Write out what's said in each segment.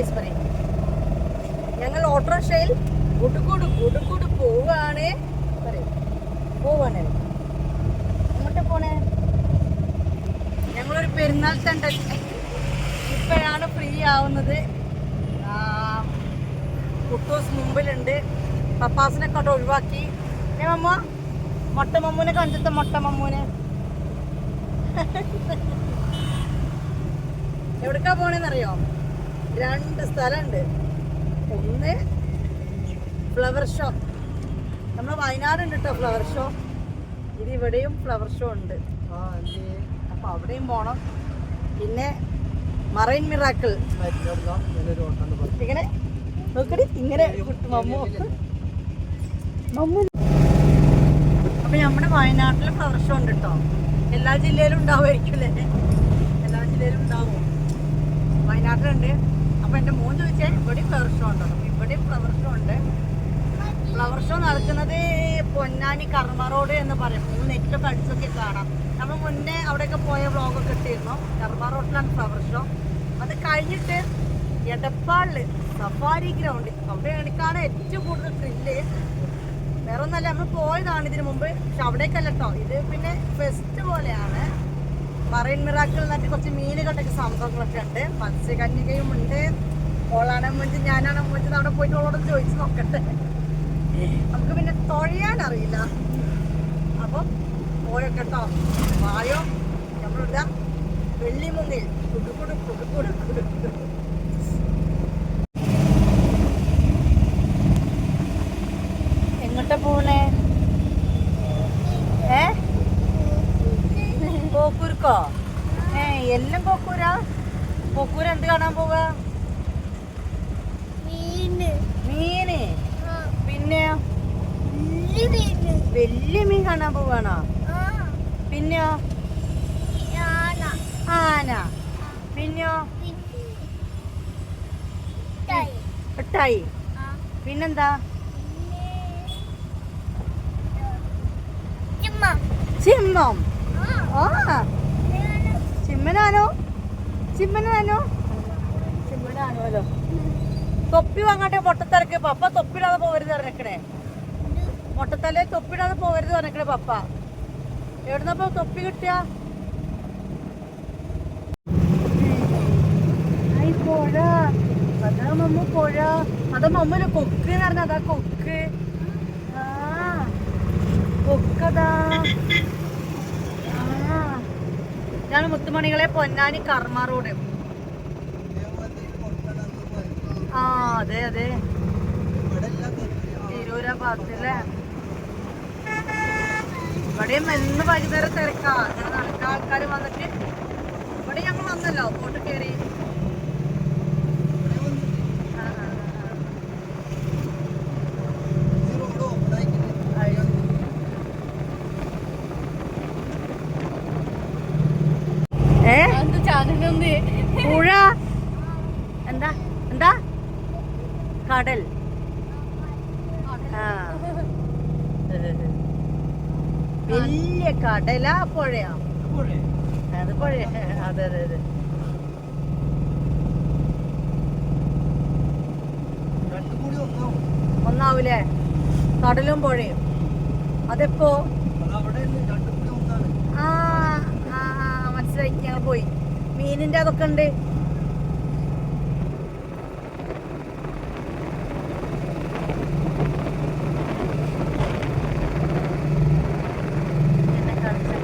Guys പറയും. ഞങ്ങൾ ഓട്ടോറിക്ഷയിൽ കൂട്ടുകൂട് കൂട്ടുകൂട് പോവാണ് പറയും. പോവാണ് എങ്ങോട്ട് പോണേ? ഞങ്ങളൊരു പെരുന്നാൾ തണ്ടൽ ഇപ്പോഴാണ് ഫ്രീ ആവുന്നത്. കുട്ടൂസ് മുമ്പിലുണ്ട്. പപ്പാസിനെ കണ്ട് ഒഴിവാക്കി. ഏ മമ്മ? മൊട്ട മമ്മൂനെ കണ്ടിട്ട് മൊട്ട മമ്മൂനെ. എവിടേക്കാ പോണേന്നറിയോ? രണ്ട് സ്ഥലമുണ്ട്. ഒന്ന് ഫ്ലവർ ഷോ നമ്മൾ വയനാട് ഉണ്ട് കേട്ടോ ഫ്ലവർ ഷോ ഇത് ഇവിടെയും ഫ്ലവർ ഷോ ഉണ്ട്. അപ്പൊ അവിടെയും പോണം. പിന്നെ മറൈൻ മിറാക്കിൾ ഇങ്ങനെ നോക്കടി ഇങ്ങനെ മമ്മു മമ്മു അപ്പൊ നമ്മുടെ വയനാട്ടിൽ ഫ്ലവർ ഷോ ഉണ്ട് കേട്ടോ എല്ലാ ജില്ലയിലും ഉണ്ടാവുമായിരിക്കും അല്ലേ? എല്ലാ ജില്ലയിലും ഉണ്ടാവും. വയനാട്ടിലുണ്ട്. അപ്പൊ എന്റെ മോൻ ചോദിച്ചാൽ ഇവിടെയും ഫ്ലവർ ഷോ ഉണ്ടോ. ഇവിടെ ഫ്ലവർ ഷോ ഉണ്ട്. ഫ്ലവർ ഷോ നടക്കുന്നത് പൊന്നാനി കർമ്മ റോഡ് എന്ന് പറയും. മൂന്ന് നെറ്റിലൊക്കെ അടിച്ചൊക്കെ കാണാം. നമ്മൾ മുന്നേ അവിടെയൊക്കെ പോയ വ്ളോഗൊക്കെ ഇട്ടിരുന്നു. കർമ്മ റോഡിലാണ് ഫ്ലവർ ഷോ അത് കഴിഞ്ഞിട്ട് എടപ്പാളിൽ സഫാരി ഗ്രൗണ്ട്. അവിടെ എനിക്കാണ് ഏറ്റവും കൂടുതൽ ത്രില്ല് വേറെ ഒന്നല്ല നമ്മൾ പോയതാണ് ഇതിനു മുമ്പ്. പക്ഷെ അവിടേക്കല്ല കേട്ടോ ഇത് പിന്നെ ഫെസ്റ്റ് പോലെയാണ്. മറൈൻ മിറാക്കിൾ എന്നിട്ട് കുറച്ച് മീനുകളുടെയൊക്കെ സംഭവങ്ങളൊക്കെ ഉണ്ട്. മത്സ്യകന്യകയും ഉണ്ട്. ഓളാണ് വെച്ച് ഞാനാണ് വെച്ചത് അവിടെ പോയിട്ട് ഓളോട് ചോദിച്ചു നോക്കട്ടെ. നമുക്ക് പിന്നെ തൊഴയാൻ അറിയില്ല. അപ്പം പോയൊക്കെ കേട്ടോ വായോ. നമ്മളിതാ വെള്ളിമുങ്ങിൽ. കുടുക്കുടു കുടുക്കുടു കുടുക്കുടു. എങ്ങോട്ടാ പോണേ ഏ കോക്കൂർക്കോ ഏ എല്ലാം കോക്കൂരാ കൊക്കൂര എന്ത് കാണാൻ പോവാ? മീന്. പിന്നെയോ വലിയ മീൻ കാണാൻ പോവാണോ? പിന്നെയോ? ആന. പിന്നെയോ? മിഠായി പിന്നെന്താ? സിംഹം ആ. ചിമ്മനാനോ ചിമ്മനാനോ ചിമ്മനാനോലോ തൊപ്പി വാങ്ങാട്ടെ പൊട്ടത്തിരക്ക്. പപ്പ തൊപ്പിടാതെ പോവരുത് പറഞ്ഞേക്കണേ. മൊട്ടത്തലേ തൊപ്പിടാതെ പോവരുത് പറഞ്ഞേക്കണേ പപ്പ. എവിടുന്നപ്പോ തൊപ്പി കിട്ടിയ? പുഴ. അതാ മമ്മ പുഴ. അതാ മമ്മൽ കൊക്ക് എന്ന് പറഞ്ഞ അതാ കൊക്ക്. ആ കൊക്കതാ. ഇതാണ് മുത്തുമണികളെ പൊന്നാനി കർമ്മ റോഡ്. ആ അതെ അതെ. തിരൂര ഭാഗത്തല്ലേ ഇവിടെയും എന്ന് വൈകുന്നേരം തിരക്കാ. നടക്കാൻ വന്നിട്ട് ഇവിടെ ഞങ്ങൾ വന്നല്ലോ ബോട്ട് കയറി ആ, ആ, ആ. അയ്യോ. ഏ പുഴ എന്താ എന്താ കടൽ ആ വലിയ കടലാ പുഴയാ. അത് പുഴ. അതെ അതെ അതെ. ഒന്നാവൂലേ? കടലും പുഴയും. അതെപ്പോ? ആ മനസ്സിലായി. ഞങ്ങൾ പോയി. മീനിന്റെ അതൊക്കെ ഉണ്ട് എന്നെ കാണിച്ചാ.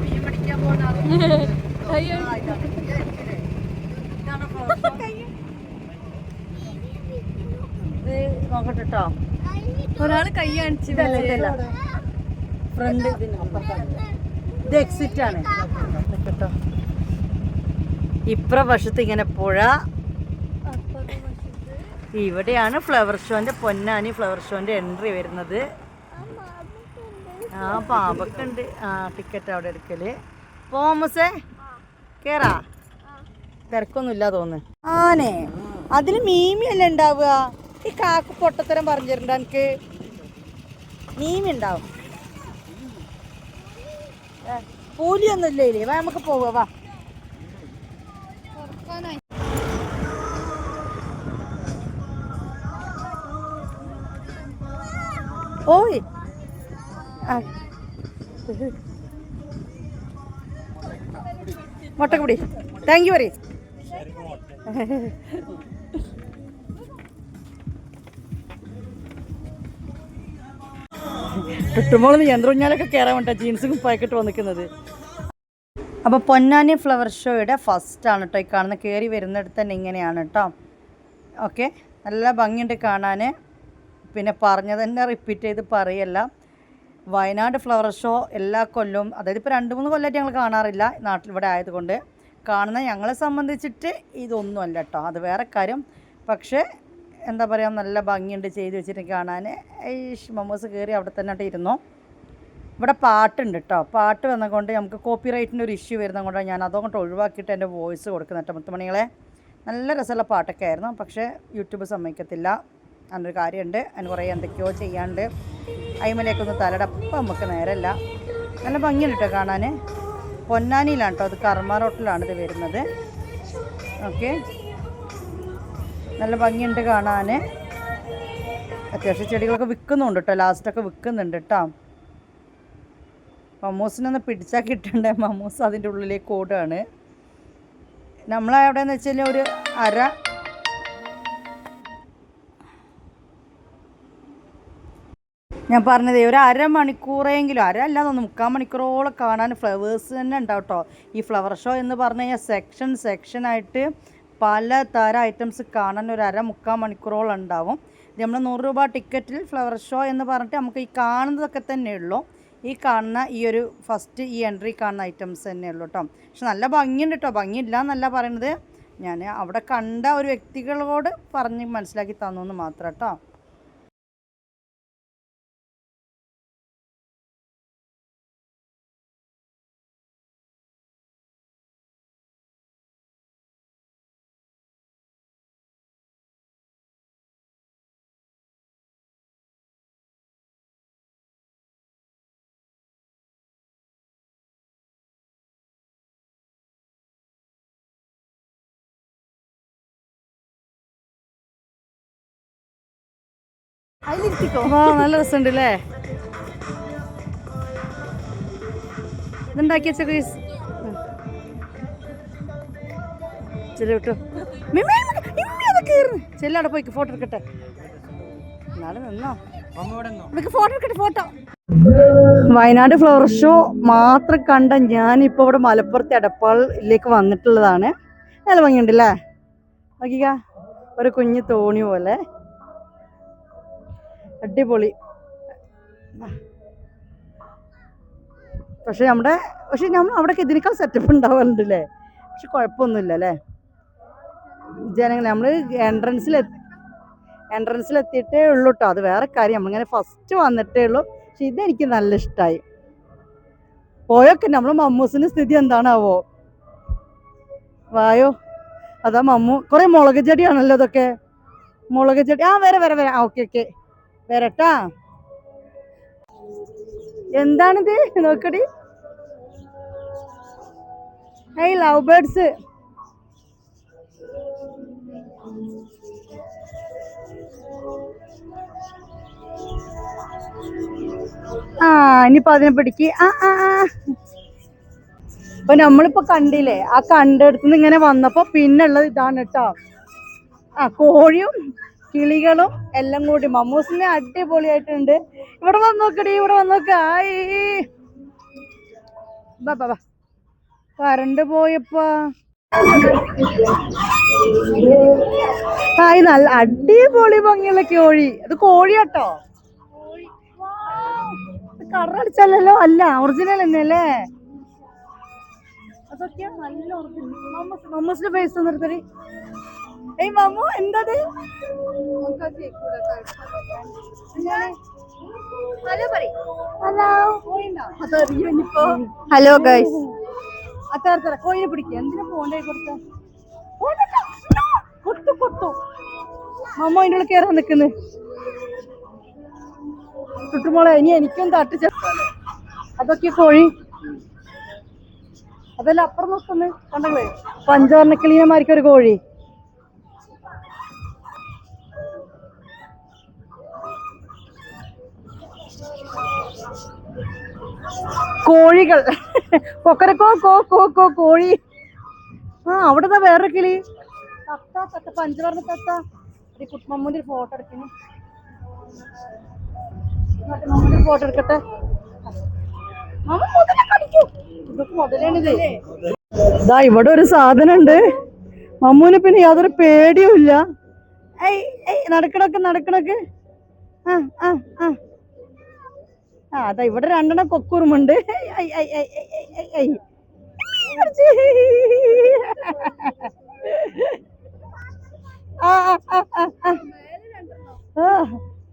മീൻ പിടിക്കാൻ പോകുന്ന ആൾ. ആ, ഇതാ. ഇതാണ് ഫ്ലവർ ഷോ. ഇത് നോക്കട്ടെ ട്ടോ ഒരാൾ കൈ കാണിച്ചു ഇതല്ല ഇതല്ല. ഫ്രണ്ട് ഇത് എക്സിറ്റ് ആണ്. കേട്ടോ ഇപ്ര വശത്ത് ഇങ്ങനെ പുഴ. ഇവിടെയാണ് ഫ്ലവർ ഷോന്റെ പൊന്നാനി ഫ്ലവർ ഷോന്റെ എൻട്രി വരുന്നത്. ആ പാമ്പൊക്കെ ഉണ്ട് ആ ടിക്കറ്റ് അവിടെ എടുക്കൽ. പോമസേ കേറാ. തിരക്കൊന്നുമില്ല തോന്നുന്നു. ആനെ അതിന് മീമിയല്ലേ ഉണ്ടാവുക. ഈ കാക്ക പൊട്ടത്തരം പറഞ്ഞിട്ടുണ്ട് എനിക്ക് ഉണ്ടാവും ഏ, ഇല്ലേ? വാ നമുക്ക് പോവാ വാ. ഓയ്. മുട്ടക്കുടി താങ്ക് യു പറയും. ചുറ്റുമോൾ യന്ത്രഞ്ഞാലൊക്കെ കയറാൻ വേണ്ട ജീൻസും കുപ്പായിക്കിട്ട് വന്നിക്കുന്നത്. അപ്പോൾ പൊന്നാനി ഫ്ലവർ ഷോയുടെ ഫസ്റ്റ് ആണ് കേട്ടോ ഈ കാണുന്ന കയറി വരുന്നിടത്ത് തന്നെ ഇങ്ങനെയാണ് കേട്ടോ ഓക്കെ നല്ല ഭംഗിയുണ്ട് കാണാൻ പിന്നെ പറഞ്ഞത് തന്നെ റിപ്പീറ്റ് ചെയ്ത് പറയല്ല. വയനാട് ഫ്ലവർ ഷോ എല്ലാ കൊല്ലവും അതായത് ഇപ്പോൾ രണ്ട് മൂന്ന് കൊല്ലമായിട്ട് ഞങ്ങൾ കാണാറില്ല നാട്ടിൽ ഇവിടെ ആയതുകൊണ്ട്. കാണുന്ന ഞങ്ങളെ സംബന്ധിച്ചിട്ട് ഇതൊന്നുമല്ല കേട്ടോ അത് വേറെ കാര്യം. പക്ഷേ എന്താ പറയുക നല്ല ഭംഗിയുണ്ട് ചെയ്ത് വെച്ചിട്ട് കാണാൻ. ഈഷ് മമ്മൂസ് കയറി അവിടെ തന്നെ ഇരുന്നു. ഇവിടെ പാട്ടുണ്ട് കേട്ടോ പാട്ട് വന്നതുകൊണ്ട് നമുക്ക് കോപ്പി റൈറ്റിന്റെ ഒരു ഇഷ്യൂ വരുന്നതുകൊണ്ടാണ് ഞാൻ അതുകൊണ്ട് ഒഴിവാക്കിയിട്ട് എന്റെ വോയിസ് കൊടുക്കുന്നത് കേട്ടോ മുത്തുമണികളെ. നല്ല രസമുള്ള പാട്ടൊക്കെ ആയിരുന്നു പക്ഷേ യൂട്യൂബ് സമ്മതിക്കത്തില്ല. അങ്ങനൊരു കാര്യമുണ്ട്. അതിന് കുറേ എന്തൊക്കെയോ ചെയ്യാണ്ട് അയിമലേക്കൊന്ന് തലടപ്പം നമുക്ക് നേരല്ല നല്ല ഭംഗിയുണ്ട് കേട്ടോ കാണാൻ. പൊന്നാനിയിലാണ് കേട്ടോ അത് കർമ്മ റോട്ടിലാണ് ഇത് വരുന്നത്. ഓക്കെ. നല്ല ഭംഗിയുണ്ട് കാണാൻ. അത്യാവശ്യം ചെടികളൊക്കെ വിൽക്കുന്നുണ്ട് കേട്ടോ ലാസ്റ്റൊക്കെ വിൽക്കുന്നുണ്ട് കേട്ടോ മമ്മൂസിനൊന്ന് പിടിച്ചാൽ കിട്ടണ്ടേ? മമ്മൂസ് അതിന്റെ ഉള്ളിലേക്ക് ഓടുകയാണ് നമ്മളെവിടെയെന്ന് വെച്ച് കഴിഞ്ഞാൽ ഒരു അര ഞാൻ പറഞ്ഞത് ഒരു അരമണിക്കൂറെങ്കിലും അര അല്ലാതെ ഒന്ന് മുക്കാൽ മണിക്കൂറോളം കാണാൻ ഫ്ലവേഴ്സ് തന്നെ ഉണ്ടാവും കേട്ടോ ഈ ഫ്ലവർ ഷോ എന്ന് പറഞ്ഞു കഴിഞ്ഞാൽ സെക്ഷൻ സെക്ഷനായിട്ട് പല തരം ഐറ്റംസ് കാണാൻ ഒരു അര മുക്കാൽ മണിക്കൂറോളം ഉണ്ടാവും. നമ്മൾ നൂറ് രൂപ ടിക്കറ്റിൽ ഫ്ലവർ ഷോ എന്ന് പറഞ്ഞിട്ട് നമുക്ക് ഈ കാണുന്നതൊക്കെ തന്നെ ഉള്ളൂ. ഈ കാണുന്ന ഈ ഒരു ഫസ്റ്റ് ഈ എൻട്രി കാണുന്ന ഐറ്റംസ് തന്നെ ഉള്ളൂ കേട്ടോ പക്ഷെ നല്ല ഭംഗിയുണ്ട് കേട്ടോ ഭംഗിയില്ല എന്നല്ല പറയുന്നത് ഞാൻ അവിടെ കണ്ട ഒരു വ്യക്തികളോട് പറഞ്ഞ് മനസ്സിലാക്കി തന്നു എന്ന് മാത്രം കേട്ടോ ആ നല്ല രസമുണ്ട് അല്ലേ ഇതുണ്ടാക്കി വെച്ച ക്രീസ് ചെല്ലു വിട്ടു. ചെല്ലവിടെ പോയിക്ക് ഫോട്ടോ എടുക്കട്ടെ. നാളെ നിന്നോ? നമുക്ക് ഫോട്ടോ എടുക്കട്ടെ ഫോട്ടോ വയനാട് ഫ്ലവർ ഷോ മാത്രം കണ്ട ഞാനിപ്പോൾ ഇവിടെ മലപ്പുറത്തെ എടപ്പാളിലേക്ക് വന്നിട്ടുള്ളതാണ്. നല്ല ഭംഗിയുണ്ടല്ലേ? നോക്കിക്ക ഒരു കുഞ്ഞു തോണി പോലെ. അടിപൊളി. പക്ഷെ നമ്മുടെ പക്ഷെ നമ്മൾ അവിടെയൊക്കെ ഇതിനേക്കാൾ സെറ്റപ്പ് ഉണ്ടാവാറുണ്ട് അല്ലേ പക്ഷെ കുഴപ്പമൊന്നുമില്ല അല്ലേ ജനങ്ങൾ നമ്മൾ എൻട്രൻസിൽ എൻട്രൻസിൽ എത്തിയിട്ടേ ഉള്ളൂ കേട്ടോ അത് വേറെ കാര്യം. നമ്മളിങ്ങനെ ഫസ്റ്റ് വന്നിട്ടേ ഉള്ളൂ. പക്ഷെ ഇതെനിക്ക് നല്ല ഇഷ്ടമായി പോയൊക്കെ നമ്മൾ മമ്മൂസിന്റെ സ്ഥിതി എന്താണാവോ? വായോ. അതാ മമ്മു. കുറേ മുളക് ചെടിയാണല്ലോ ഇതൊക്കെ. മുളക് ചെടി. ആ വരെ വരെ വരെ. Okay okay. വരട്ടാ? എന്താണിത്? നോക്കടി. ഹൈ ലവ് ബേർഡ്സ് ആ ഇനിയിപ്പോ അതിനെ പിടിക്ക്. ആ ആ അപ്പൊ നമ്മളിപ്പോ കണ്ടില്ലേ ആ കണ്ടെടുത്തുനിന്ന് ഇങ്ങനെ വന്നപ്പോ പിന്നുള്ളത് ഇതാണ് കേട്ടോ. ആ കോഴിയും കിളികളും എല്ലാം കൂടി. മമ്മൂസിനെ അടിപൊളിയായിട്ടുണ്ട്. ഇവിടെ വന്ന് നോക്കടി ഇവിടെ വന്ന് നോക്ക. കറണ്ട് പോയപ്പാ. ആയി നല്ല അടിപൊളി ഭംഗിയുള്ള കോഴി. അത് കോഴിയാട്ടോ? കറടിച്ചല്ലോ അല്ല ഒറിജിനൽ തന്നെ അല്ലേ? അതൊക്കെ നല്ല ഒറിജിനൽ മമ്മൂസിന്റെ ഫേസ് നിർത്തടി ഏയ് മാമു എന്തത്? ഹലോ ഹലോ അതറിയോ ഹലോ ഗൈസ്. അത്ര അത്ര കോഴിനെ പിടിക്കുക എന്തിനാ പോണ്ടായി കൊടുത്ത കൊത്തു കൊത്തു മമ്മ അതിന്റെ ഉള്ളിൽ കയറാൻ നിൽക്കുന്നത് ചുട്ടുമോളെ ഇനി എനിക്കും തട്ടിച്ച അതൊക്കെ കോഴി. അതല്ല അപ്പുറം നോക്കുന്നു. കണ്ടങ്ങളെ പഞ്ചവർണക്കിളീനമായിരിക്കും ഒരു കോഴി. കോഴികൾ. കൊക്കരക്കോ കോ കോ കോ കോഴി. ആ അവിടെ ദാ വേറെ കിളി? തത്ത തത്ത പഞ്ചവർണ തത്ത. ഒരു കുട്ടുമമ്മൂന്റെ ഒരു ഫോട്ടോ എടുക്കുന്നു. മമ്മൂന്റെ ഫോട്ടോ എടുക്കട്ടെ? മമ്മ മുതല കടിക്കൂ. ഇതൊക്കെ മുതലാണിത്. ദാ ഇവിടെ ഒരു സാധനം ഉണ്ട് മമ്മൂന് പിന്നെ യാതൊരു പേടിയും ഇല്ല നടക്കണൊക്കെ നടക്കണൊക്കെ. ആ ആ ആ. ആ അതാ ഇവിടെ രണ്ടെണ്ണം കൊക്കുറുമുണ്ട്.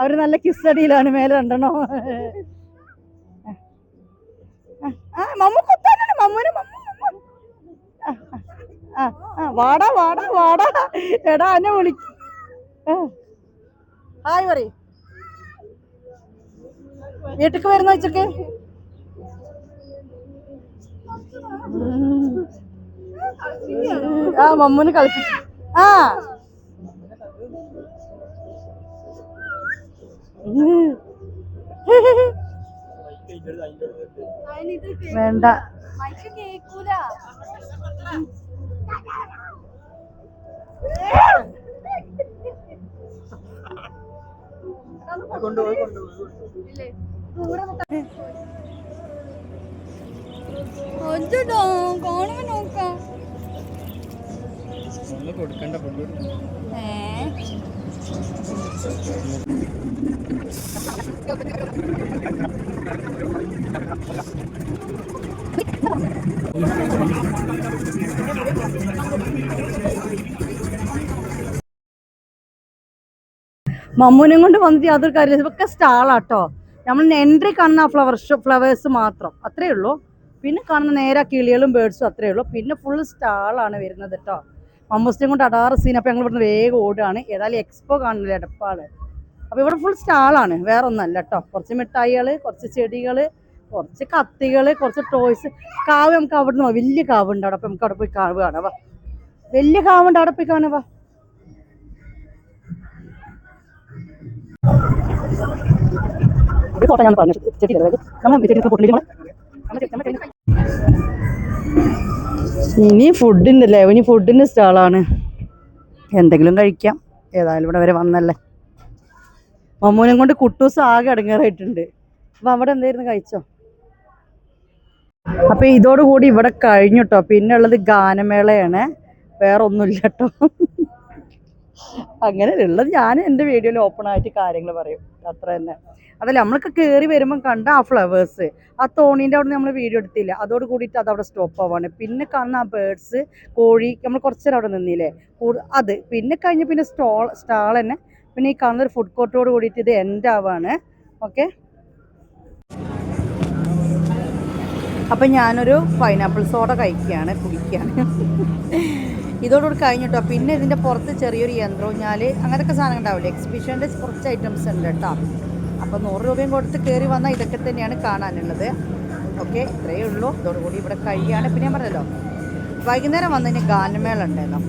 അവർ നല്ല കിസ്സടിയിലാണ് മേലെ രണ്ടെണ്ണോ. ആ മമ്മു കുത്താനാണ് മമ്മൂന് മമ്മു വാടാ വാടാ വാടാ. എടാ എന്നെ വിളിക്കും ഹായ് പറയും. വീട്ടിക്ക് വരുന്ന വെച്ചൊക്കെ ആ മമ്മൂന് കളിപ്പിച്ചു ആ. വേണ്ട. കേക്കൂല ഒഞ്ചോ കാണുമ്പോ നോക്കാം. ഏ? മമ്മൂനും കൊണ്ട് വന്നിട്ട് യാതൊരു കാര്യമില്ല. ഇതൊക്കെ സ്റ്റാളാട്ടോ നമ്മൾ എൻട്രി കാണുന്ന ആ ഫ്ലവർ ഷോ ഫ്ലവേഴ്സ് മാത്രം അത്രേ ഉള്ളൂ. പിന്നെ കാണുന്ന നേരെ കിളികളും ബേഡ്സും അത്രേ ഉള്ളൂ. പിന്നെ ഫുൾ സ്റ്റാളാണ് വരുന്നത് കേട്ടോ മമ്മൂസിനെയും കൊണ്ട് അടാറ് സീൻ അപ്പോൾ ഞങ്ങൾ ഇവിടുന്ന് വേഗം ഓടുകയാണ്. ഏതായാലും എക്സ്പോ കാണുന്നില്ല എടപ്പാൾ. അപ്പോൾ ഇവിടെ ഫുൾ സ്റ്റാളാണ് വേറെ ഒന്നല്ല കേട്ടോ കുറച്ച് മിഠായികൾ കുറച്ച് ചെടികൾ കുറച്ച് കത്തികൾ കുറച്ച് ടോയ്സ് കാവ് നമുക്ക് അവിടെ നിന്ന് വലിയ കാവ് ഉണ്ട് അവിടെ. അപ്പോൾ നമുക്ക് അവിടെ പോയി കാവ് കാണാം വലിയ കാവുണ്ട് അവിടെ പോയി കാണാം ഫോട്ടോ ഞാൻ പറഞ്ഞു ചെടി നമ്മൾ ചെടി പൊട്ടില്ല ഇനി ഫുഡിന്റെ അല്ലേ ഇനി ഫുഡിന്റെ സ്റ്റാളാണ്. എന്തെങ്കിലും കഴിക്കാം. ഏതായാലും ഇവിടെ വരെ വന്നല്ലേ. മമ്മൂനും കൊണ്ട് കുട്ടൂസ് ആകെ അടങ്ങാറായിട്ടുണ്ട്. അപ്പൊ അവിടെ എന്തായിരുന്നു കഴിച്ചോ? അപ്പൊ ഇതോടുകൂടി ഇവിടെ കഴിഞ്ഞു കേട്ടോ പിന്നെ ഉള്ളത് ഗാനമേളയാണ്. വേറെ ഒന്നുമില്ല കേട്ടോ അങ്ങനെ ഉള്ളത് ഞാൻ എന്റെ വീഡിയോയിൽ ഓപ്പൺ ആയിട്ട് കാര്യങ്ങൾ പറയും. അത്ര തന്നെ. അതല്ല നമ്മൾക്ക് കയറി വരുമ്പം കണ്ട ആ ഫ്ലവേഴ്സ് ആ തോണീന്റെ അവിടെ നമ്മൾ വീഡിയോ എടുത്തില്ല അതോട് കൂടിയിട്ട് അത് അവിടെ സ്റ്റോപ്പ് ആവാണ് പിന്നെ കാണുന്ന ആ ബേഡ്സ് കോഴി നമ്മൾ കുറച്ച് നേരം അവിടെ നിന്നില്ലേ? അത് പിന്നെ കഴിഞ്ഞ് പിന്നെ സ്റ്റോൾ സ്റ്റാൾ തന്നെ. പിന്നെ ഈ കാണുന്ന ഒരു ഫുഡ് കോർട്ടോട് കൂടിയിട്ട് ഇത് എൻഡ് ആവാണ്. ഓക്കെ അപ്പം ഞാനൊരു പൈനാപ്പിൾ സോഡ കഴിക്കുകയാണ് കുടിക്കുകയാണ് ഇതോടുകൂടി കഴിഞ്ഞിട്ടോ. പിന്നെ ഇതിന്റെ പുറത്ത് ചെറിയൊരു യന്ത്രൂഞ്ഞാൽ അങ്ങനത്തെ സാധനം ഉണ്ടാവില്ലേ? എക്സിബിഷന്റെ കുറച്ച് ഐറ്റംസ് ഉണ്ട് കേട്ടോ. അപ്പോൾ നൂറ് രൂപയും കൊടുത്ത് കയറി വന്നാൽ ഇതൊക്കെ തന്നെയാണ് കാണാനുള്ളത്. ഓക്കെ ഇത്രയേ ഉള്ളൂ. ഇതോടുകൂടി ഇവിടെ കഴിയാണ്. പിന്നെ ഞാൻ പറഞ്ഞല്ലോ വൈകുന്നേരം വന്നതിന് ഗാനമേള ഉണ്ടായിരുന്നു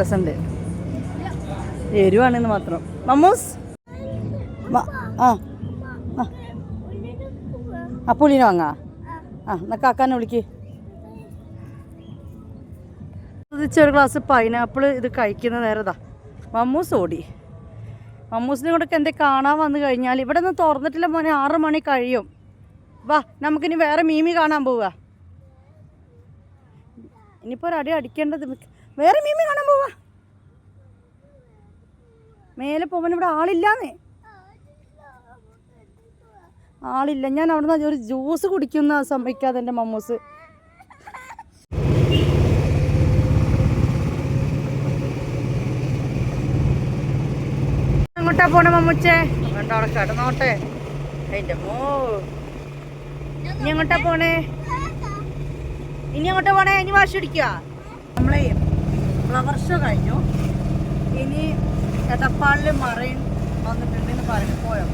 രസമുണ്ട്. മാത്രം. മമ്മൂസ്? ആ ആ. പുളിനെ വാങ്ങാ? ആ എന്നാ കാക്കാനെ വിളിക്ക്. ഇത് ഒരു ഗ്ലാസ് പൈനാപ്പിൾ ഇത് കഴിക്കുന്ന നേരതാ. മമ്മൂസ് ഓടി. മമ്മൂസിനെ കൊണ്ടൊക്കെ എന്തേ കാണാൻ വന്നു കഴിഞ്ഞാൽ ഇവിടെ നിന്ന് തുറന്നിട്ടില്ല മോനെ ആറ് മണി കഴിയും. വാ നമുക്കിനി വേറെ മീമി കാണാൻ പോവുക ഇനിയിപ്പോൾ ഒരടി അടി അടിക്കേണ്ടത് വേറെ മീമി കാണാൻ പോവുക മേലെ പോവാൻ ഇവിടെ ആളില്ലാന്നേ. ആളില്ല. ഞാൻ അവിടുന്ന് ഒരു ജ്യൂസ് കുടിക്കുന്ന സമ്മതിക്കാതെ എന്റെ മമ്മൂസ് എങ്ങോട്ടാ പോണേ മമ്മൂച്ചേ? വേണ്ട അവിടെ കിടന്നോട്ടെ. അതിന്റെ മോ ഇനി എങ്ങോട്ടാ പോണേ? ഇനി എങ്ങോട്ടാ പോണേ? ഇനി വാശി പിടിക്കുക. നമ്മളെ ഫ്ലവർ ഷോ കഴിഞ്ഞു. ഇനി എടപ്പാളിൽ മറൈൻ വന്നിട്ടുണ്ടെന്ന് പറഞ്ഞു പോയോ